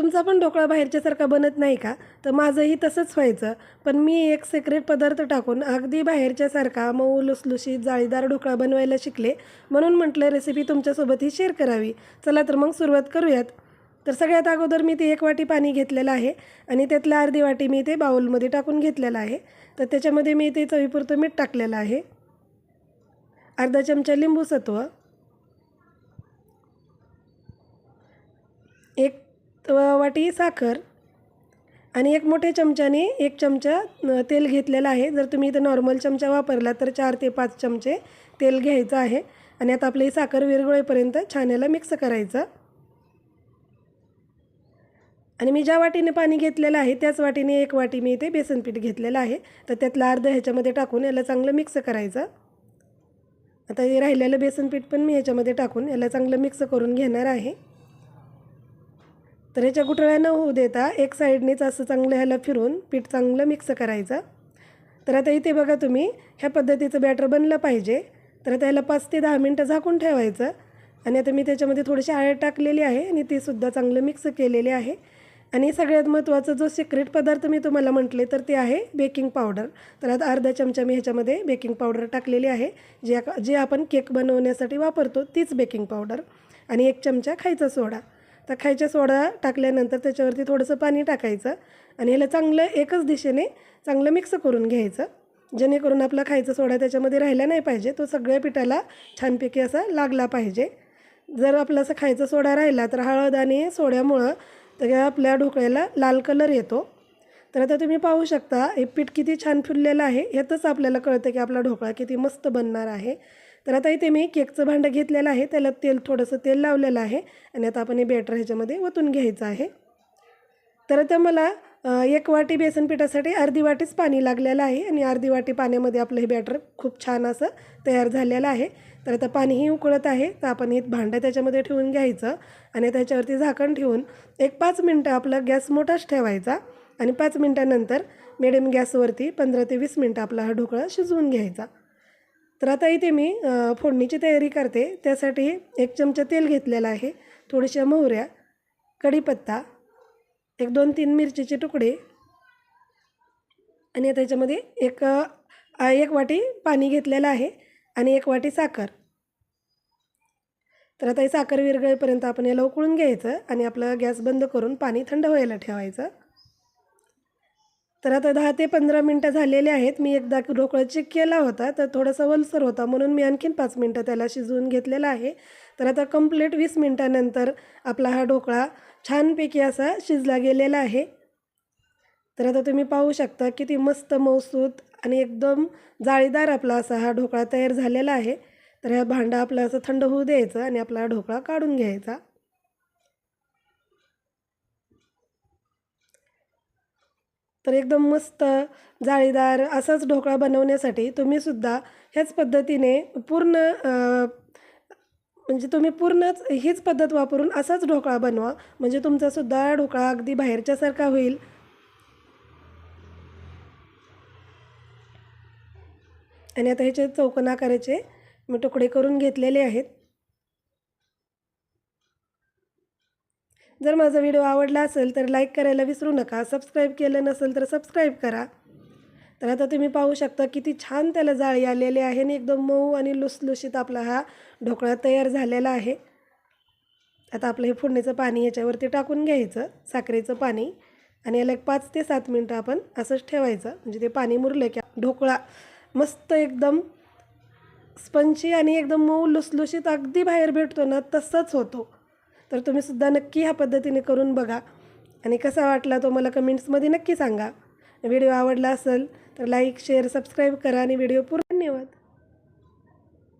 तुमचा पण ढोकळा बाहेरच्यासारखा बनत नाही का? तर माझंही तसंच व्हायचं. पण मी एक सिक्रेट पदार्थ टाकून अगदी बाहेरच्यासारखा मऊ लुसलुशीत जाळीदार ढोकळा बनवायला शिकले. म्हणून म्हटलं रेसिपी तुमच्यासोबतही शेअर करावी. चला तर मग सुरुवात करूयात. तर सगळ्यात अगोदर मी ते एक वाटी पाणी घेतलेलं आहे आणि त्यातलं अर्धी वाटी मी ते बाउलमध्ये टाकून घेतलेलं आहे. तर त्याच्यामध्ये मी ते चवीपुरतं मीठ टाकलेलं आहे. अर्धा चमचा लिंबू सत्व एक वाटी साखर आणि एक मोठ्या चमच्याने एक चमचा तेल घेतलेलं आहे. जर तुम्ही इथं नॉर्मल चमचा वापरला तर चार ते पाच चमचे तेल घ्यायचं आहे. आणि आता आपली साखर विरघळेपर्यंत छान याला मिक्स करायचं. आणि मी ज्या वाटीने पाणी घेतलेलं आहे त्याच वाटीने एक वाटी मी इथे बेसन पीठ घेतलेलं आहे. तर त्यातलं अर्ध ह्याच्यामध्ये टाकून याला चांगलं मिक्स करायचं. आता हे राहिलेलं बेसन पीठ पण मी ह्याच्यामध्ये टाकून याला चांगलं मिक्स करून घेणार आहे. तर ह्याच्या गुठळ्या न होऊ देता एक साईडनेच असं चांगलं ह्याला फिरून पीठ चांगलं मिक्स करायचं. तर आता इथे बघा तुम्ही ह्या पद्धतीचं बॅटर बनलं पाहिजे. तर आता ह्याला पाच ते दहा मिनटं झाकून ठेवायचं. आणि आता मी त्याच्यामध्ये थोडीशी आळ टाकलेली आहे आणि तीसुद्धा चांगलं मिक्स केलेली आहे. आणि सगळ्यात महत्त्वाचा जो सिक्रेट पदार्थ मी तुम्हाला म्हटले तर ते आहे बेकिंग पावडर तर आता अर्धा चमचा मी ह्याच्यामध्ये बेकिंग पावडर टाकलेली आहे. जे जे आपण केक बनवण्यासाठी वापरतो तीच बेकिंग पावडर आणि एक चमचा खायचा सोडा. तर खायचा सोडा टाकल्यानंतर त्याच्यावरती थोडंसं पाणी टाकायचं आणि ह्याला चांगलं एकच दिशेने चांगलं मिक्स करून घ्यायचं. जेणेकरून आपला खायचा सोडा त्याच्यामध्ये राहिला नाही पाहिजे तो सगळ्या पिठाला छानपैकी असा लागला पाहिजे. जर आपला असं खायचा सोडा राहिला तर हळद आणि सोड्यामुळं तर आपल्या ढोकळ्याला लाल कलर येतो. तर आता तुम्ही पाहू शकता हे पीठ किती छान फुललेलं आहे ह्यातच आपल्याला कळतं की आपला ढोकळा किती मस्त बनणार आहे. तर आता इथे मी केकचं भांडं घेतलेलं आहे. त्याला तेल थोडंसं तेल लावलेलं आहे. आणि आता आपण हे बॅटर ह्याच्यामध्ये ओतून घ्यायचं आहे. तर आता मला एक वाटी बेसन पिठासाठी अर्धी वाटीच पाणी लागलेलं आहे. आणि अर्धी वाटी पाण्यामध्ये आपलं हे बॅटर खूप छान असं तयार झालेलं आहे. तर आता पाणीही उकळत आहे. तर आपण हे भांडं त्याच्यामध्ये ठेवून घ्यायचं. आणि त्याच्यावरती झाकण ठेवून एक पाच मिनटं आपला गॅस मोठाच ठेवायचा. आणि पाच मिनटानंतर मिडियम गॅसवरती पंधरा ते वीस मिनटं आपला हा ढोकळा शिजवून घ्यायचा. तर आता इथे मी फोडणीची तयारी करते. त्यासाठी एक चमचा तेल घेतलेलं आहे. थोड्याशा मोहऱ्या कढीपत्ता एक दोन तीन मिरचीचे तुकडे आणि आता याच्यामध्ये एक एक वाटी पाणी घेतलेलं आहे आणि एक वाटी साखर. तर आता ही साखर विरगळेपर्यंत आपण याला उकळून घ्यायचं आणि आपलं गॅस बंद करून पाणी थंड व्हायला ठेवायचं. तर आता दहा ते पंधरा मिनटं झालेले आहेत. मी एकदा ढोकळा चेक केला होता तर थोडासा वलसर होता म्हणून मी आणखीन पाच मिनटं त्याला शिजवून घेतलेला आहे. तर आता कंप्लीट वीस मिनटानंतर आपला हा ढोकळा छानपैकी असा शिजला गेलेला आहे. तर आता तुम्ही पाहू शकता किती मस्त मौसूत आणि एकदम जाळीदार आपला असा हा ढोकळा तयार झालेला आहे. तर हा भांडं आपला असं थंड होऊ द्यायचं आणि आपला हा ढोकळा काढून घ्यायचा. तर एकदम मस्त जाळीदार असाच ढोकळा बनवण्यासाठी तुम्हीसुद्धा ह्याच पद्धतीने पूर्ण म्हणजे तुम्ही पूर्णच हीच पद्धत वापरून असाच ढोकळा बनवा. म्हणजे तुमचासुद्धा ढोकळा अगदी बाहेरच्यासारखा होईल. आणि आता ह्याचे चौकोन करायचे. मी तुकडे करून घेतलेले आहेत. जर माझा व्हिडिओ आवडला असेल तर लाईक करायला विसरू नका. सबस्क्राईब केलं नसेल तर सबस्क्राईब करा. तर आता तुम्ही पाहू शकता किती छान त्याला जाळी आलेली आहे आणि एकदम मऊ आणि लुसलुशीत आपला हा ढोकळा तयार झालेला आहे. आता आपलं हे फोडणीचं पाणी याच्यावरती टाकून घ्यायचं साखरेचं पाणी. आणि याला एक पाच ते सात मिनटं आपण असंच ठेवायचं. म्हणजे ते पाणी मुरलं की ढोकळा मस्त एकदम स्पंची आणि एकदम मऊ लुसलुशीत अगदी बाहेर भेटतो ना तसंच होतो. तर तुम्हीसुद्धा नक्की ह्या पद्धतीने करून बघा. आणि कसा वाटला तो मला कमेंट्समध्ये नक्की सांगा. व्हिडिओ आवडला असेल तर लाईक शेअर सबस्क्राईब करा आणि व्हिडिओ पूर्ण धन्यवाद.